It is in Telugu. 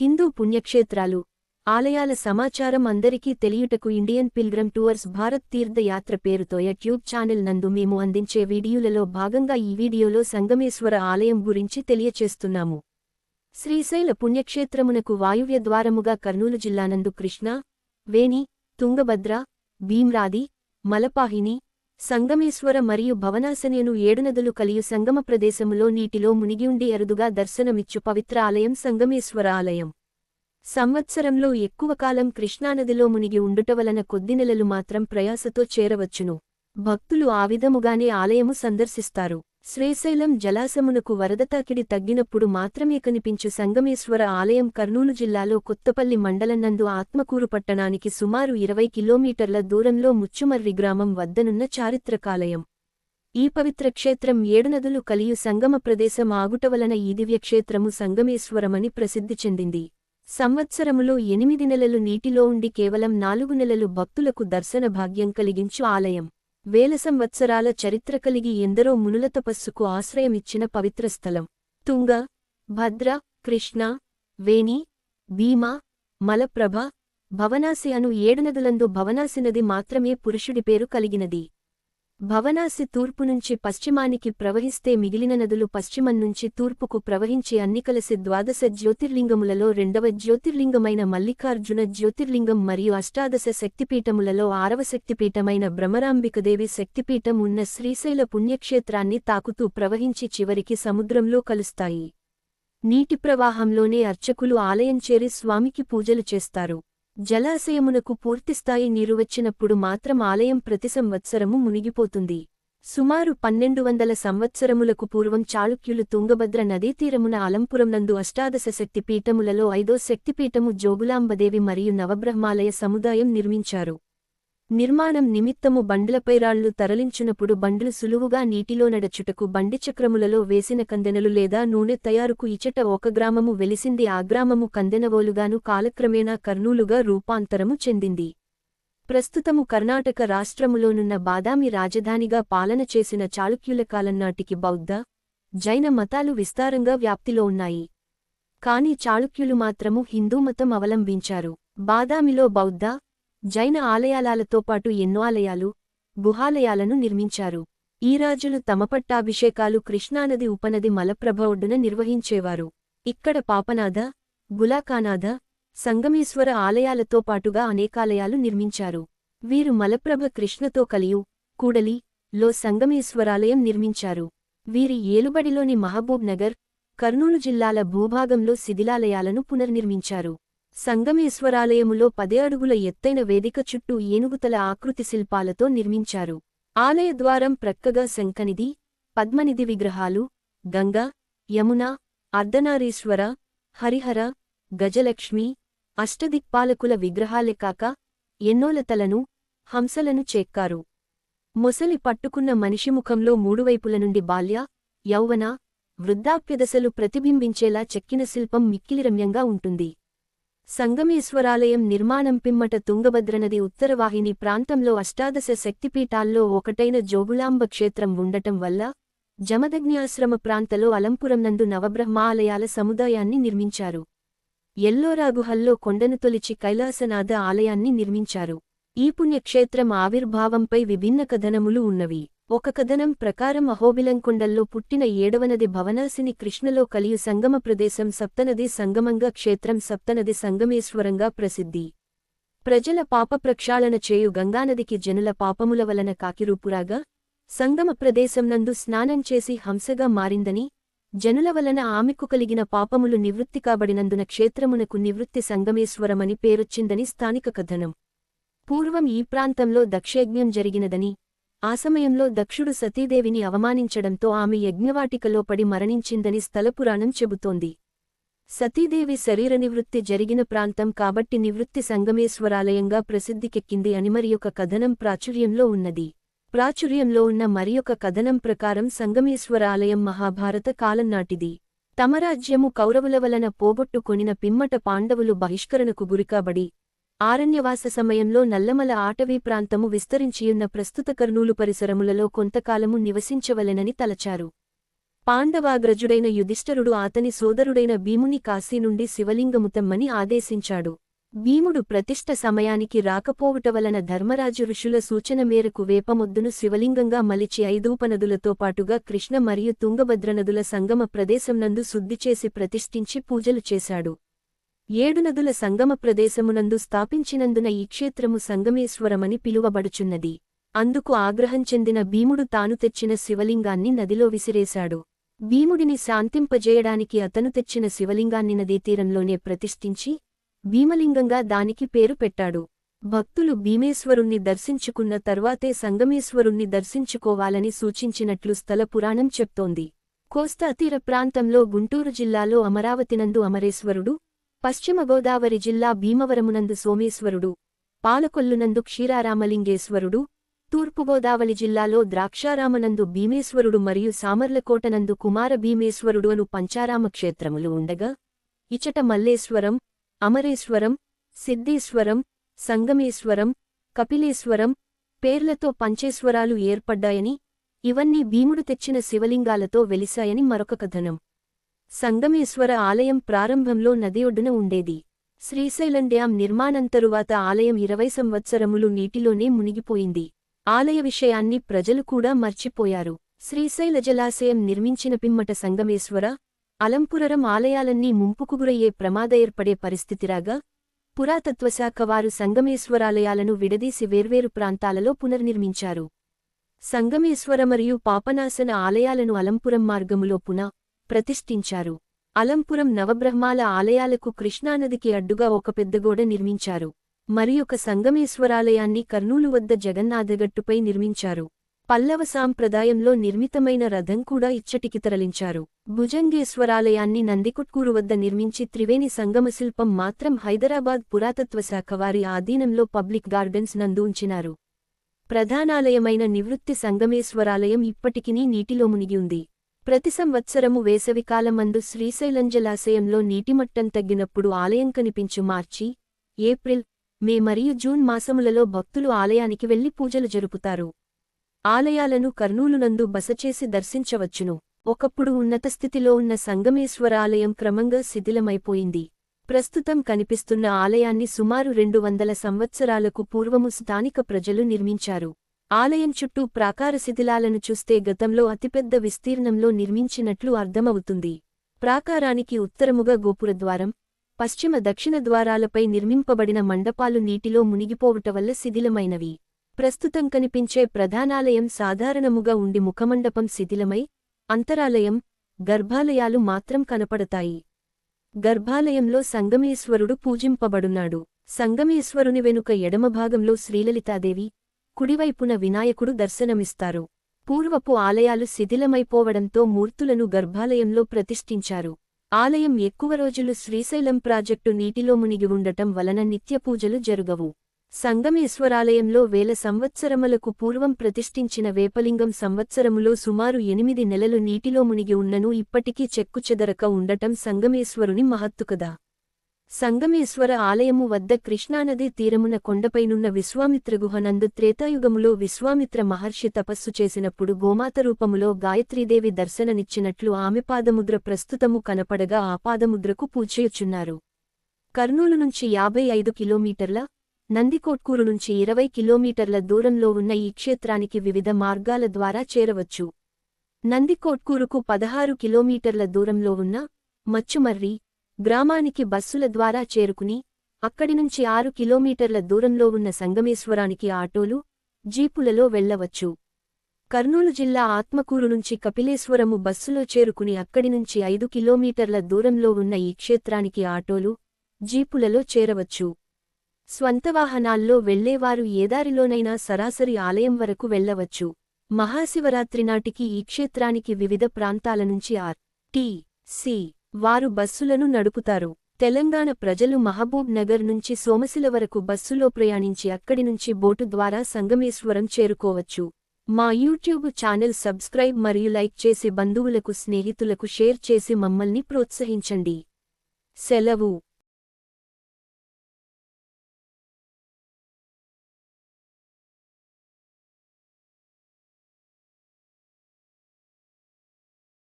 హిందూ పుణ్యక్షేత్రాలు ఆలయాల సమాచారం అందరికీ తెలియుటకు Indian pilgrim tours Bharat Tirthayatra పేరుతో యూట్యూబ్ ఛానల్ నందు మేము అందించే వీడియోలలో భాగంగా ఈ వీడియోలో సంగమేశ్వర ఆలయం గురించి తెలియచేస్తున్నాము. శ్రీశైల పుణ్యక్షేత్రమునకు వాయువ్య ద్వారముగా కర్నూలు జిల్లానందు కృష్ణా వేణి తుంగభద్ర భీమ్రాది మలపాహిని సంగమేశ్వర మరియు భవనాసనేను ఏడునదులు కలియు సంగమ ప్రదేశములో నీటిలో మునిగియుండి అరుదుగా దర్శనమిచ్చు పవిత్ర ఆలయం సంగమేశ్వర ఆలయం. సంవత్సరంలో ఎక్కువ కాలం కృష్ణానదిలో మునిగి ఉండుట వలన కొద్ది నెలలు మాత్రం ప్రయాసతో చేరవచ్చును. భక్తులు ఆ విధముగానే ఆలయము సందర్శిస్తారు. శ్రీశైలం జలాశమునకు వరదతాకిడి తగ్గినప్పుడు మాత్రమే కనిపించు సంగమేశ్వర ఆలయం కర్నూలు జిల్లాలో కొత్తపల్లి మండలనందు ఆత్మకూరు పట్టణానికి సుమారు ఇరవై కిలోమీటర్ల దూరంలో ముచ్చుమర్రి గ్రామం వద్దనున్న చారిత్రకాలయం. ఈ పవిత్ర క్షేత్రం ఏడునదులు కలియు సంగమ ప్రదేశం ఆగుట వలన ఈ దివ్యక్షేత్రము సంగమేశ్వరమని ప్రసిద్ధి చెందింది. సంవత్సరములో ఎనిమిది నెలలు నీటిలో ఉండి కేవలం నాలుగు నెలలు భక్తులకు దర్శన భాగ్యం కలిగించు ఆలయం. వేల సంవత్సరాల చరిత్ర కలిగి ఎందరో మునుల తపస్సుకు ఆశ్రయమిచ్చిన పవిత్ర స్థలం. తుంగ భద్ర కృష్ణ వేణి భీమా మలప్రభ భవనాసి అను ఏడునదులందు భవనాసి నది మాత్రమే పురుషుడి పేరు కలిగినది. భవనాసి తూర్పు నుంచి పశ్చిమానికి ప్రవహిస్తే మిగిలిన నదులు పశ్చిమం నుంచి తూర్పుకు ప్రవహించి అన్ని కలిసి ద్వాదశ జ్యోతిర్లింగములలో రెండవ జ్యోతిర్లింగమైన మల్లికార్జున జ్యోతిర్లింగం మరియు అష్టాదశ శక్తిపీఠములలో ఆరవ శక్తిపీఠమైన భ్రమరాంబికదేవి శక్తిపీఠం ఉన్న శ్రీశైల పుణ్యక్షేత్రాన్ని తాకుతూ ప్రవహించి చివరికి సముద్రంలో కలుస్తాయి. నీటి ప్రవాహంలోనే అర్చకులు ఆలయం చేరి స్వామికి పూజలు చేస్తారు. జలాశయమునకు పూర్తిస్థాయి నీరు వచ్చినప్పుడు మాత్రం ఆలయం ప్రతి సంవత్సరము మునిగిపోతుంది. సుమారు పన్నెండు వందల సంవత్సరములకు పూర్వం చాళుక్యులు తుంగభద్ర నదీతీరమున అలంపురం నందు అష్టాదశ శక్తిపీఠములలో ఐదో శక్తిపీఠము జోగులాంబదేవి మరియు నవబ్రహ్మాలయ సముదాయం నిర్మించారు. నిర్మాణం నిమిత్తము బండ్లపై రాళ్ళు తరలించునప్పుడు బండ్లు సులువుగా నీటిలో నడచుటకు బండిచక్రములలో వేసిన కందెనలు లేదా నూనె తయారుకు ఇచట ఒక గ్రామము వెలిసింది. ఆ గ్రామము కందెనవోలుగాను కాలక్రమేణా కర్నూలుగా రూపాంతరము చెందింది. ప్రస్తుతము కర్ణాటక రాష్ట్రములోనున్న బాదామి రాజధానిగా పాలన చేసిన చాళుక్యుల కాలం నాటికి బౌద్ధ జైన మతాలు విస్తారంగా వ్యాప్తిలో ఉన్నాయి. కాని చాళుక్యులు మాత్రము హిందూ మతం అవలంబించారు. బాదామిలో బౌద్ధ జైన ఆలయాలతో పాటు ఎన్నో ఆలయాలు గుహాలయాలను నిర్మించారు. ఈ రాజులు తమ పట్టాభిషేకాలు కృష్ణానది ఉపనది మలప్రభ ఒడ్డున నిర్వహించేవారు. ఇక్కడ పాపనాథ గులాకానాథ సంగమేశ్వర ఆలయాలతో పాటుగా అనేకాలయాలు నిర్మించారు. వీరు మలప్రభ కృష్ణతో కలియు కూడలి లో సంగమేశ్వరాలయం నిర్మించారు. వీరి ఏలుబడిలోని మహబూబ్ నగర్ కర్నూలు జిల్లాల భూభాగంలో శిథిలాలయాలను పునర్నిర్మించారు. సంగమేశ్వరాలయములో పదే అడుగుల ఎత్తైన వేదిక చుట్టూ ఏనుగుతల ఆకృతి శిల్పాలతో నిర్మించారు. ఆలయ ద్వారం ప్రక్కగా శంఖనిధి పద్మనిధి విగ్రహాలు గంగ యమున అర్ధనారీశ్వర హరిహర గజలక్ష్మి అష్టదిక్పాలకుల విగ్రహాలే కాక ఎన్నోలతలను హంసలను చెక్కారు. మొసలి పట్టుకున్న మనిషి ముఖంలో మూడువైపుల నుండి బాల్య యౌవన వృద్ధాప్యదశలు ప్రతిబింబించేలా చెక్కిన శిల్పం మిక్కిలిరమ్యంగా ఉంటుంది. సంగమేశ్వరాలయం నిర్మాణం పిమ్మట తుంగభద్రనది ఉత్తరవాహిని ప్రాంతంలో అష్టాదశ శక్తిపీఠాల్లో ఒకటైన జోగులాంబ క్షేత్రం ఉండటం వల్ల జమదగ్న్యాశ్రమ ప్రాంతలో అలంపురం నందు నవబ్రహ్మాలయాల సముదాయాన్ని నిర్మించారు. ఎల్లోరాగుహల్లో కొండను తొలిచి కైలాసనాథ ఆలయాన్ని నిర్మించారు. ఈ పుణ్యక్షేత్రం ఆవిర్భావంపై విభిన్న కథనములు ఉన్నవి. ఒక కథనం ప్రకారం అహోబిలంకొండల్లో పుట్టిన ఏడవనది భవనాసిని కృష్ణలో కలియు సంగమ ప్రదేశం సప్తనది సంగమంగా క్షేత్రం సప్తనది సంగమేశ్వరంగా ప్రసిద్ధి. ప్రజల పాప ప్రక్షాళన చేయు గంగానదికి జనుల పాపముల వలన కాకిరూపురాగా సంగమ ప్రదేశం నందు స్నానం చేసి హంసగా మారిందని జనుల వలన ఆమెకు కలిగిన పాపములు నివృత్తి కాబడినందున క్షేత్రమునకు నివృత్తి సంగమేశ్వరమని పేరొచ్చిందని స్థానిక కథనం. పూర్వం ఈ ప్రాంతంలో దక్షయజ్ఞం జరిగినదని ఆ సమయంలో దక్షుడు సతీదేవిని అవమానించడంతో ఆమె యజ్ఞవాటికలో పడి మరణించిందని స్థలపురాణం చెబుతోంది. సతీదేవి శరీర నివృత్తి జరిగిన ప్రాంతం కాబట్టి నివృత్తి సంగమేశ్వరాలయంగా ప్రసిద్ధికెక్కింది అని మరియొక కథనం ప్రాచుర్యంలో ఉన్నది. ప్రాచుర్యంలో ఉన్న మరియొక కథనం ప్రకారం సంగమేశ్వర ఆలయం మహాభారత కాలం నాటిది. తమ రాజ్యము కౌరవుల వలన పోగొట్టుకొనిన పిమ్మట పాండవులు బహిష్కరణకు గురికాబడి ఆరణ్యవాస సమయంలో నల్లమల ఆటవీ ప్రాంతము విస్తరించియున్న ప్రస్తుత కర్నూలు పరిసరములలో కొంతకాలము నివసించవలెనని తలచారు. పాండవాగ్రజుడైన యుధిష్ఠరుడు అతని సోదరుడైన భీముని కాశీ నుండి శివలింగముతమ్మని ఆదేశించాడు. భీముడు ప్రతిష్ఠ సమయానికి రాకపోవుట వలన ధర్మరాజు ఋషుల సూచన మేరకు వేపమొద్దును శివలింగంగా మలిచి ఐదూపనదులతో పాటుగా కృష్ణ మరియు తుంగభద్రనదుల సంగమ ప్రదేశంనందు శుద్ధిచేసి ప్రతిష్ఠించి పూజలు చేశాడు. ఏడు నదుల సంగమ ప్రదేశమునందు స్థాపించినందున ఈ క్షేత్రము సంగమేశ్వరమని పిలువబడుచున్నది. అందుకు ఆగ్రహం చెందిన భీముడు తాను తెచ్చిన శివలింగాన్ని నదిలో విసిరేశాడు. భీముడిని శాంతింపజేయడానికి అతను తెచ్చిన శివలింగాన్ని నదీ తీరంలోనే ప్రతిష్ఠించి భీమలింగంగా దానికి పేరు పెట్టాడు. భక్తులు భీమేశ్వరుణ్ణి దర్శించుకున్న తర్వాతే సంగమేశ్వరుణ్ణి దర్శించుకోవాలని సూచించినట్లు స్థల పురాణం చెప్తోంది. కోస్తా తీర ప్రాంతంలో గుంటూరు జిల్లాలో అమరావతినందు అమరేశ్వరుడు పశ్చిమ గోదావరి జిల్లా భీమవరమునందు సోమేశ్వరుడు పాలకొల్లునందు క్షీరారామలింగేశ్వరుడు తూర్పుగోదావరి జిల్లాలో ద్రాక్షారామనందు భీమేశ్వరుడు మరియు సామర్లకోటనందు కుమార భీమేశ్వరుడు అను పంచారామ క్షేత్రములు ఉండగా ఇచట మల్లేశ్వరం అమరేశ్వరం సిద్ధేశ్వరం సంగమేశ్వరం కపిలేశ్వరం పేర్లతో పంచేశ్వరాలు ఏర్పడ్డాయని ఇవన్నీ భీముడు తెచ్చిన శివలింగాలతో వెలిశాయని మరొక కథనం. సంగమేశ్వర ఆలయం ప్రారంభంలో నది ఒడ్డున ఉండేది. శ్రీశైలం డ్యాం నిర్మాణం తరువాత ఆలయం ఇరవై సంవత్సరములు నీటిలోనే మునిగిపోయింది. ఆలయ విషయాన్ని ప్రజలు కూడా మర్చిపోయారు. శ్రీశైల జలాశయం నిర్మించిన పిమ్మట సంగమేశ్వర అలంపురరం ఆలయాలన్నీ ముంపుకు గురయ్యే ప్రమాద ఏర్పడే పరిస్థితిరాగా పురాతత్వశాఖ వారు సంగమేశ్వరాలయాలను విడదీసి వేర్వేరు ప్రాంతాలలో పునర్నిర్మించారు. సంగమేశ్వర మరియు పాపనాశన ఆలయాలను అలంపురం మార్గములో పునః ప్రతిష్ఠించారు. అలంపురం నవబ్రహ్మాల ఆలయాలకు కృష్ణానదికి అడ్డుగా ఒక పెద్దగోడ నిర్మించారు. మరియొక సంగమేశ్వరాలయాన్ని కర్నూలు వద్ద జగన్నాథగట్టుపై నిర్మించారు. పల్లవ సాంప్రదాయంలో నిర్మితమైన రథం కూడా ఇచ్చటికి తరలించారు. భుజంగేశ్వరాలయాన్ని నందికుట్కూరు వద్ద నిర్మించి త్రివేణి సంగమశిల్పం మాత్రం హైదరాబాద్ పురాతత్వ శాఖ వారి ఆధీనంలో పబ్లిక్ గార్డెన్స్ నందు ఉంచినారు. ప్రధానాలయమైన నివృత్తి సంగమేశ్వరాలయం ఇప్పటికినీ నీటిలో మునిగి ఉంది. ప్రతి సంవత్సరము వేసవికాలమందు శ్రీశైలం జలాశయంలో నీటిమట్టం తగ్గినప్పుడు ఆలయం కనిపించు మార్చి ఏప్రిల్ మే మరియు జూన్ మాసములలో భక్తులు ఆలయానికి వెళ్ళి పూజలు జరుపుతారు. ఆలయాలను కర్నూలునందు బసచేసి దర్శించవచ్చును. ఒకప్పుడు ఉన్నత స్థితిలో ఉన్న సంగమేశ్వర ఆలయం క్రమంగా శిథిలమైపోయింది. ప్రస్తుతం కనిపిస్తున్న ఆలయాన్ని సుమారు రెండు వందల సంవత్సరాలకు పూర్వము స్థానిక ప్రజలు నిర్మించారు. ఆలయం చుట్టూ ప్రాకార శిథిలాలను చూస్తే గతంలో అతిపెద్ద విస్తీర్ణంలో నిర్మించినట్లు అర్థమవుతుంది. ప్రాకారానికి ఉత్తరముగా గోపురద్వారం పశ్చిమ దక్షిణ ద్వారాలపై నిర్మింపబడిన మండపాలు నీటిలో మునిగిపోవుట వల్ల శిథిలమైనవి. ప్రస్తుతం కనిపించే ప్రధానాలయం సాధారణముగా ఉండి ముఖమండపం శిథిలమై అంతరాలయం గర్భాలయాలు మాత్రం కనపడతాయి. గర్భాలయంలో సంగమేశ్వరుడు పూజింపబడున్నాడు. సంగమేశ్వరుని వెనుక ఎడమభాగంలో శ్రీలలితాదేవి కుడివైపున వినాయకుడు దర్శనమిస్తారు. పూర్వపు ఆలయాలు శిథిలమైపోవడంతో మూర్తులను గర్భాలయంలో ప్రతిష్ఠించారు. ఆలయం ఎక్కువ రోజులు శ్రీశైలం ప్రాజెక్టు నీటిలో మునిగి ఉండటం వలన నిత్యపూజలు జరుగవు. సంగమేశ్వరాలయంలో వేల సంవత్సరములకు పూర్వం ప్రతిష్ఠించిన వేపలింగం సంవత్సరములో సుమారు ఎనిమిది నెలలు నీటిలో మునిగి ఉన్నను ఇప్పటికీ చెక్కుచెదరక ఉండటం సంగమేశ్వరుని మహత్తుకదా సంగమేశ్వర ఆలయము వద్ద కృష్ణానది తీరమున కొండపైనున్న విశ్వామిత్రగుహనందు త్రేతాయుగములో విశ్వామిత్ర మహర్షి తపస్సు చేసినప్పుడు గోమాత రూపములో గాయత్రీదేవి దర్శననిచ్చినట్లు ఆమె పాదముద్ర ప్రస్తుతము కనపడగా ఆ పాదముద్రకు పూజయుచున్నారు కర్నూలు నుంచి యాభై ఐదు కిలోమీటర్ల నందికోట్కూరు నుంచి ఇరవై కిలోమీటర్ల దూరంలో ఉన్న ఈ క్షేత్రానికి వివిధ మార్గాల ద్వారా చేరవచ్చు. నందికోట్కూరుకు పదహారు కిలోమీటర్ల దూరంలో ఉన్న మచ్చుమర్రి గ్రామానికి బస్సుల ద్వారా చేరుకుని అక్కడి నుంచి ఆరు కిలోమీటర్ల దూరంలో ఉన్న సంగమేశ్వరానికి ఆటోలు జీపులలో వెళ్ళవచ్చు కర్నూలు జిల్లా ఆత్మకూరు నుంచి కపిలేశ్వరము బస్సులో చేరుకుని అక్కడి నుంచి ఐదు కిలోమీటర్ల దూరంలో ఉన్న ఈ క్షేత్రానికి ఆటోలు జీపులలో చేరవచ్చు. స్వంత వాహనాల్లో వెళ్ళేవారు ఏదారిలోనైనా సరాసరి ఆలయం వరకు వెళ్ళవచ్చు మహాశివరాత్రి నాటికి ఈ క్షేత్రానికి వివిధ ప్రాంతాల నుంచి ఆర్ టి సి వారు బస్సులను నడుపుతారు. తెలంగాణ ప్రజలు మహబూబ్ నగర్ నుంచి సోమశిల వరకు బస్సులో ప్రయాణించి అక్కడి నుంచి బోటు ద్వారా సంగమేశ్వరం చేరుకోవచ్చు. మా యూట్యూబ్ ఛానల్ సబ్స్క్రైబ్ మరియు లైక్ చేసి బంధువులకు స్నేహితులకు షేర్ చేసి మమ్మల్ని ప్రోత్సహించండి. సెలవు.